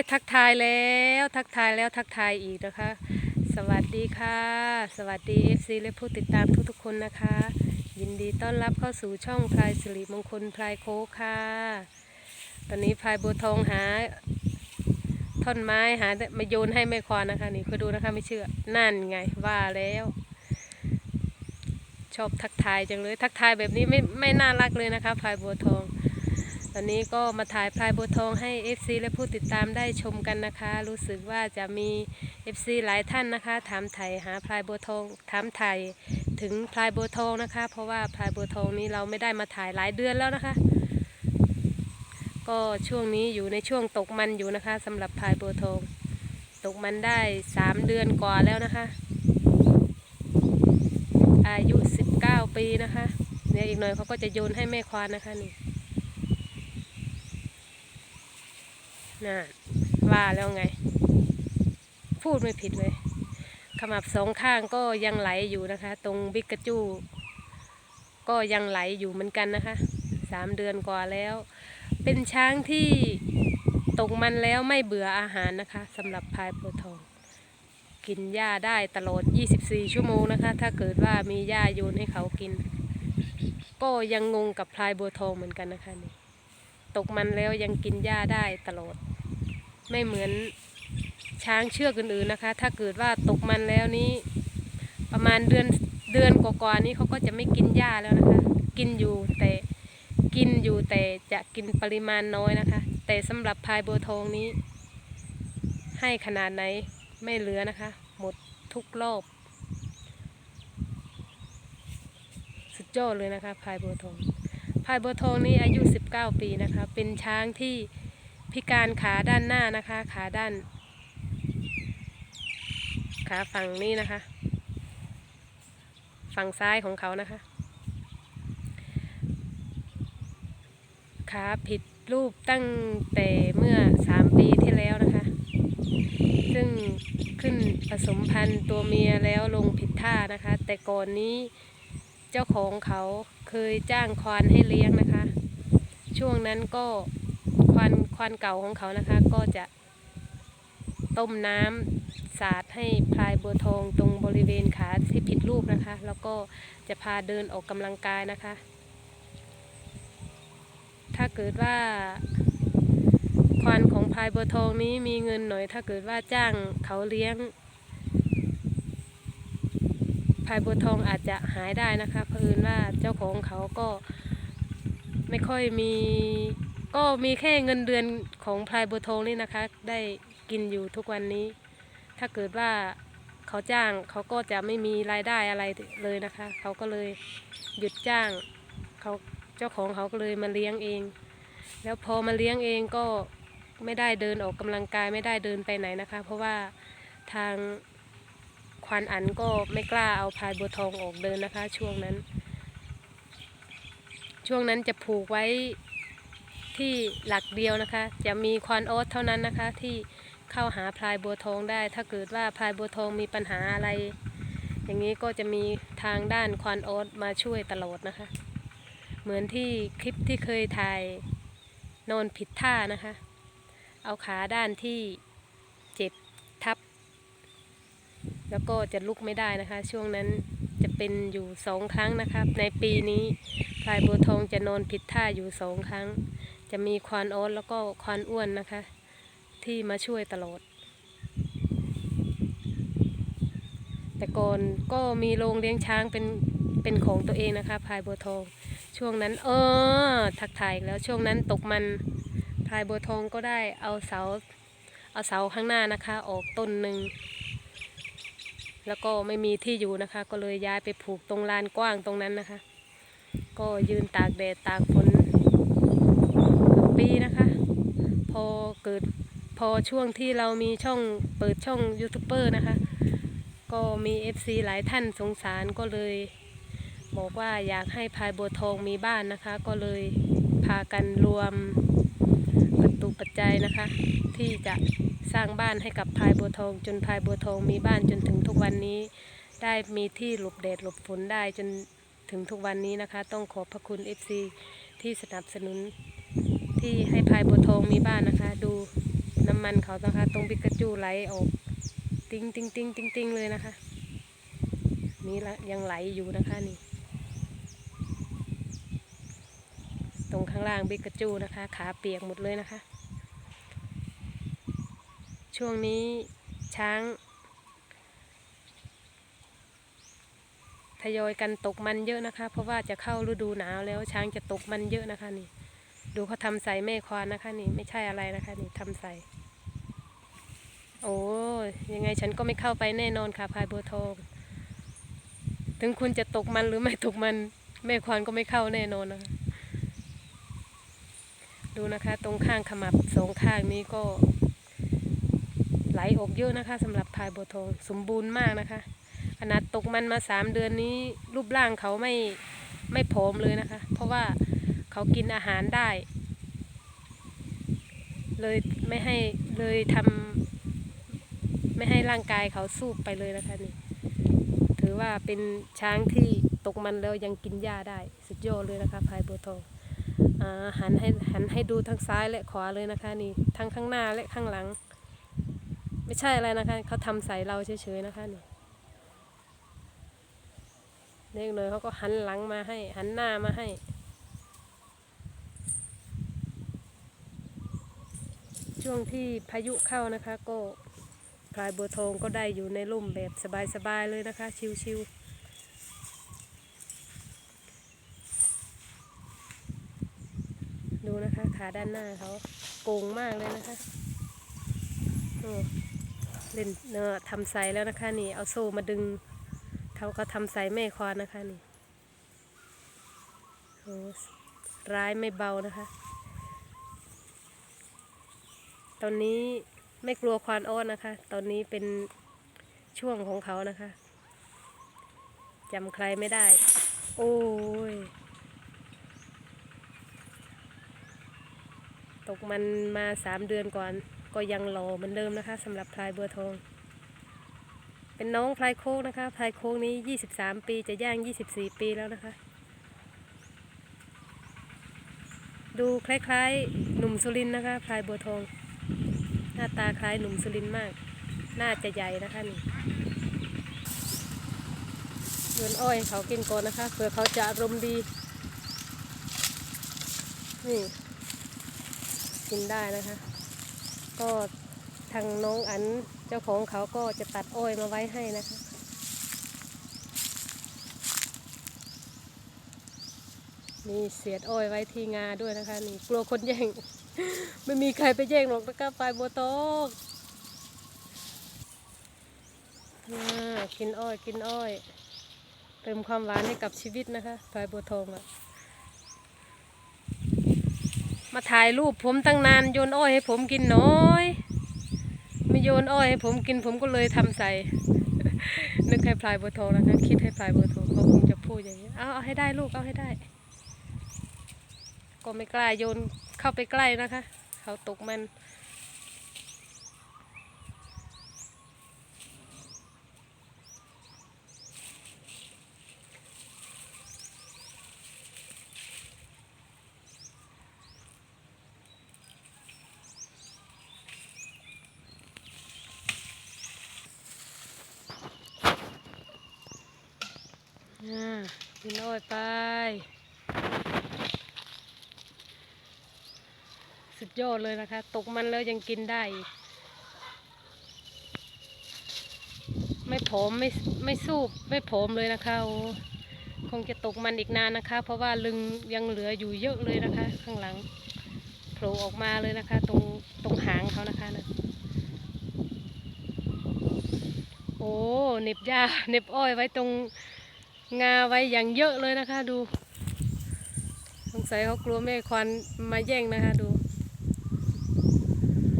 ยทักทายแล้ว ทักทายแล้วทักทายอีกนะคะ สวัสดีค่ะ สวัสดี FC และผู้ติดตามทุกๆคนนะคะ ยินดีต้อนรับเข้าสู่ช่องพลายสิริมงคลพลายโคค่ะ ตอนนี้พลายบัวทองหาท่อนไม้หามาโยนให้แม่ควานนะคะ นี่คอยดูนะคะไม่เชื่อนั่นไงว่าแล้ว ชอบทักทายจังเลย ทักทายแบบนี้ไม่ไม่น่ารักเลยนะคะพลายบัวทอง อนนี้ก็มาถ่ายพลายบัวทองให้ FC และผู้ติดตามได้ชมกันนะคะ รู้สึกว่าจะมี FC หลายท่านนะคะ ถามไถ่หาพลายบัวทองถามไถ่ถึงพลายบัวทองนะคะ เพราะว่าพลายบัวทองนี้เราไม่ได้มาถ่ายหลายเดือนแล้วนะคะ ก็ช่วงนี้อยู่ในช่วงตกมันอยู่นะคะสำหรับพลายบัวทอง ตกมันได้ 3 เดือนกว่าแล้วนะคะ อายุ 19 ปีนะคะ เดี๋ยวอีกหน่อยเขาก็จะโยนให้แม่ควานนะคะนี่ น่ะว่าแล้วไง พูดไม่ผิดเลยขมับสองข้างก็ยังไหลอยู่นะคะ ตรงบิ๊กกระจูก็ยังไหลอยู่เหมือนกันนะคะสามเดือนกว่าแล้ว เป็นช้างที่ตกมันแล้วไม่เบื่ออาหารนะคะสำหรับพายโพทอง กินหญ้าได้ตลอด 24 ชั่วโมงนะคะ ถ้าเกิดว่ามีหญ้าโยนให้เขากิน ก็ยังงงกับพลายบัวทองเหมือนกันนะคะนี่ ตกมันแล้วยังกินหญ้าได้ตลอด ไม่เหมือนช้างเชือกอื่นๆนะคะ ถ้าเกิดว่าตกมันแล้วนี้ประมาณเดือนเดือนกว่าๆนี้เขาก็จะไม่กินหญ้าแล้วนะคะ กินอยู่แต่กินอยู่แต่จะกินปริมาณน้อยนะคะ แต่สำหรับพายเบัวทองนี้ ให้ขนาดไหนไม่เหลือนะคะ หมดทุกรอบ สุดยอดเลยนะคะพายเบัวทอง พายบัวทองนี้อายุ 19 ปีนะคะ เป็นช้างที่พิการขาด้านหน้านะคะ ขาด้าน ขาฝั่งนี้นะคะ ฝั่งซ้ายของเขานะคะ ขาผิดรูปตั้งแต่เมื่อ 3 ปีที่แล้วนะคะ ซึ่งขึ้นผสมพันธุ์ตัวเมียแล้วลงผิดท่านะคะ แต่ก่อนนี้ เจ้าของเขาเคยจ้างควานให้เลี้ยงนะคะ ช่วงนั้นก็ควานควานเก่าของเขานะคะ ก็จะต้มน้ำสาดให้พลายบัวทองตรงบริเวณขาที่ผิดรูปนะคะ แล้วก็จะพาเดินออกกำลังกายนะคะ ถ้าเกิดว่าควานของพลายบัวทองนี้มีเงินหน่อย ถ้าเกิดว่าจ้างเขาเลี้ยง พลายบัวทองอาจจะหายได้นะคะเพราะเอิญว่าเจ้าของเขาก็ไม่ค่อยมี ก็มีแค่เงินเดือนของพลายบัวทองนี่นะคะ ได้กินอยู่ทุกวันนี้ ถ้าเกิดว่าเขาจ้างเขาก็จะไม่มีรายได้อะไรเลยนะคะ เขาก็เลยหยุดจ้างเขาเจ้าของเขาก็เลยมาเลี้ยงเอง แล้วพอมาเลี้ยงเองก็ไม่ได้เดินออกกำลังกายไม่ได้เดินไปไหนนะคะ เพราะว่าทาง ควานอันก็ไม่กล้าเอาพายบัวทองออกเดินนะคะ ช่วงนั้น ช่วงนั้นจะผูกไว้ที่หลักเดียวนะคะ จะมีควานโอ๊ตเท่านั้นนะคะ ที่เข้าหาพลายบัวทองได้ ถ้าเกิดว่าพลายบัวทองมีปัญหาอะไร อย่างนี้ก็จะมีทางด้านควานโอ๊ตมาช่วยตลอดนะคะ เหมือนที่คลิปที่เคยถ่ายนอนผิดท่านะคะ เอาขาด้านที่เจ็บทับ แล้วก็จะลุกไม่ได้นะคะ ช่วงนั้นจะเป็นอยู่สองครั้งนะครับ ในปีนี้พลายบัวทองจะนอนผิดท่าอยู่สองครั้ง จะมีควานโอ๊ตแล้วก็ควานอ้วนนะคะ ที่มาช่วยตลอด แต่ก่อนก็มีโรงเลี้ยงช้างเป็นเป็นของตัวเองนะคะพลายบัวทอง ช่วงนั้นเออทักทายแล้วช่วงนั้นตกมันพลายบัวทองก็ได้เอาเสาเอาเสาข้างหน้านะคะ ออกต้นหนึ่ง แล้วก็ไม่มีที่อยู่นะคะ ก็เลยย้ายไปผูกตรงลานกว้างตรงนั้นนะคะ ก็ยืนตากแดดตากฝนปีนะคะ พอเกิดพอช่วงที่เรามีช่องเปิดช่องยูทูบเบอร์นะคะ ก็มี FC หลายท่านสงสารก็เลย บอกว่าอยากให้พายบัวทองมีบ้านนะคะ ก็เลยพากันรวมประตูปัจจัยนะคะ ที่จะ สร้างบ้านให้กับพายบัวทอง จนพายบัวทองมีบ้านจนถึงทุกวันนี้ ได้มีที่หลบแดดหลบฝนได้จนถึงทุกวันนี้นะคะ ต้องขอบพระคุณ FC ที่สนับสนุนที่ให้พายบัวทองมีบ้านนะคะ ดูน้ำมันเขานะคะตรงปิกาจูไหลออกติ้งติ้งติ้งติ้งติ้งเลยนะคะนี่ยังไหลอยู่นะคะนี่ ตรงข้างล่างบิกาจูนะคะ ขาเปียกหมดเลยนะคะ ช่วงนี้ช้างทยอยกันตกมันเยอะนะคะ เพราะว่าจะเข้าฤดูหนาวแล้วช้างจะตกมันเยอะนะคะนี่ ดูเขาทำใส่แม่ควานนะคะนี่ไม่ใช่อะไรนะคะนี่ทำใส่ โอ้ยยังไงฉันก็ไม่เข้าไปแน่นอนค่ะพายบัวทองถึงคุณจะตกมันหรือไม่ตกมันแม่ควานก็ไม่เข้าแน่นอนนะะดูนะคะ ตรงข้างขมับสองข้างนี้ก็ ไหลออกเยอะนะคะสำหรับพายบัวทองสมบูรณ์มากนะคะ ขนาดตกมันมาสามเดือนนี้รูปร่างเขาไม่ไม่ผอมเลยนะคะ เพราะว่าเขากินอาหารได้ เลยไม่ให้เลยทำไม่ให้ร่างกายเขาสูบไปเลยนะคะนี่ถือว่าเป็นช้างที่ตกมันแล้วยังกินหญ้าได้สุดยอดเลยนะคะพายบัวทองอ่าหันให้หันให้ดูทั้งซ้ายและขวาเลยนะคะนี่ทั้งข้างหน้าและข้างหลัง ไม่ใช่อะไรนะคะ เขาทำใส่เราเฉยๆนะคะนี่เล็กเลยเขาก็หันหลังมาให้ หันหน้ามาให้ ช่วงที่พายุเข้านะคะ ก็พลายบัวทองก็ได้อยู่ในร่มแบบสบายๆเลยนะคะ ชิวๆดูนะคะ ขาด้านหน้าเขาโกงมากเลยนะคะโอ้ เล่นเนอทำใสแล้วนะคะนี่ เอาโซ่มาดึงเขาก็ทำใส่แม่ควานนะคะนี่โอ้ร้ายไม่เบานะคะ ตอนนี้ไม่กลัวควานอ้อนนะคะ ตอนนี้เป็นช่วงของเขานะคะจำใครไม่ได้ โอ้ย ตกมันมาสามเดือนก่อน ก็ยังหล่อเหมือนเดิมนะคะสำหรับพลายบัวทอง เป็นน้องพลายโค้งนะคะพลายโค้งนี้ 23 ปีจะย่าง 24 ปีแล้วนะคะ ดูคล้ายๆหนุ่มสุรินนะคะพลายบัวทอง หน้าตาคล้ายหนุ่มสุรินมาก น่าจะใหญ่นะคะนี่โยนอ้อยเขากินก่อนนะคะเผื่อเขาจะอารมณ์ดีนี่กินได้นะคะ ก็ทางน้องอันเจ้าของเขาก็จะตัดอ้อยมาไว้ให้นะคะ มีเสียดอ้อยไว้ที่งาด้วยนะคะนี่กลัวคนแย่ง ไม่มีใครไปแย่งหรอกนะคะปลายบัวตกอ่ากินอ้อยกินอ้อย เติมความหวานให้กับชีวิตนะคะปลายบัวทองอะ มาถ่ายรูปผมตั้งนานโยนอ้อยให้ผมกินน้อย ไม่โยนอ้อยให้ผมกินผมก็เลยทำใส่ นึกให้พลายบัวทองนะคะคิดให้พลายบัวทองเขาคงจะพูดอย่างนี้เอาเอาให้ได้ลูกเอาให้ได้ ก็ไม่กล้าโยนเข้าไปใกล้นะคะ เขาตกมัน อ่ากินอ้อยไป สุดยอดเลยนะคะ ตกมันแล้วยังกินได้ ไม่ผอมไม่ไม่สูบไม่ผอมเลยนะคะโอ้คงจะตกมันอีกนานนะคะ เพราะว่าลึงยังเหลืออยู่เยอะเลยนะคะ ข้างหลังโผล่ออกมาเลยนะคะ ตรงตรงหางเขานะคะนะโอ้เหน็บหญ้าเหน็บอ้อยไว้ตรง งาไว้อย่างเยอะเลยนะคะ ดู สงสัยเขากลัวแม่ควันมาแย่งนะคะดู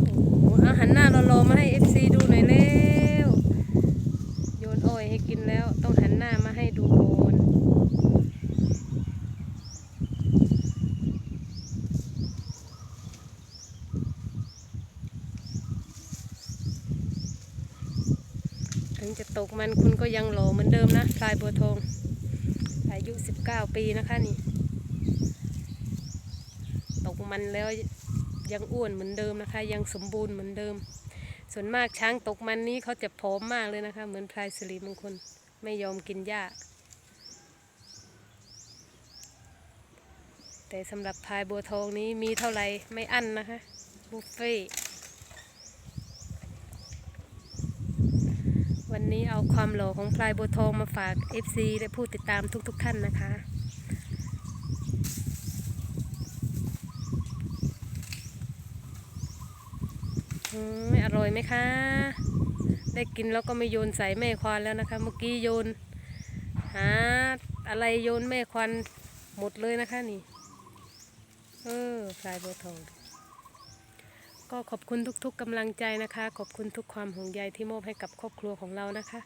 โอ้โหอาหารหน้ารอๆมาให้ FC ดูหน่อยเร็วโยนอ้อยให้กินแล้ว ต้องหันหน้ามาให้ดูก่อน ถึงจะตกมันคุณก็ยังหล่อเหมือนเดิมนะพลายบัวทอง อายุ 19 ปีนะคะนี่ ตกมันแล้วยังอ้วนเหมือนเดิมนะคะ ยังสมบูรณ์เหมือนเดิม ส่วนมากช้างตกมันนี้เขาจะผอมมากเลยนะคะ เหมือนพลายสิริมงคลไม่ยอมกินหญ้า แต่สำหรับพลายบัวทองนี้มีเท่าไหร่ไม่อั้นนะคะบุฟเฟ่ วันนี้เอาความหล่อของพลายโบทองมาฝาก FC และผู้ติดตามทุกๆทท่านนะคะอืมอร่อยไหมคะ ได้กินแล้วก็ไม่โยนใส่แม่ควานแล้วนะคะ เมื่อกี้โยน หาอะไรโยนแม่ควานหมดเลยนะคะนี่ เออพลายโบทอง ก็ขอบคุณทุกๆกำลังใจนะคะ ขอบคุณทุกความห่วงใยที่มอบให้กับครอบครัวของเรานะคะ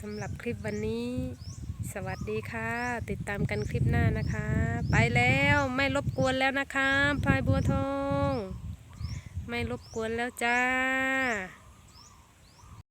สำหรับคลิปวันนี้ สวัสดีค่ะ ติดตามกันคลิปหน้านะคะ ไปแล้วไม่รบกวนแล้วนะคะพายบัวทอง ไม่รบกวนแล้วจ้า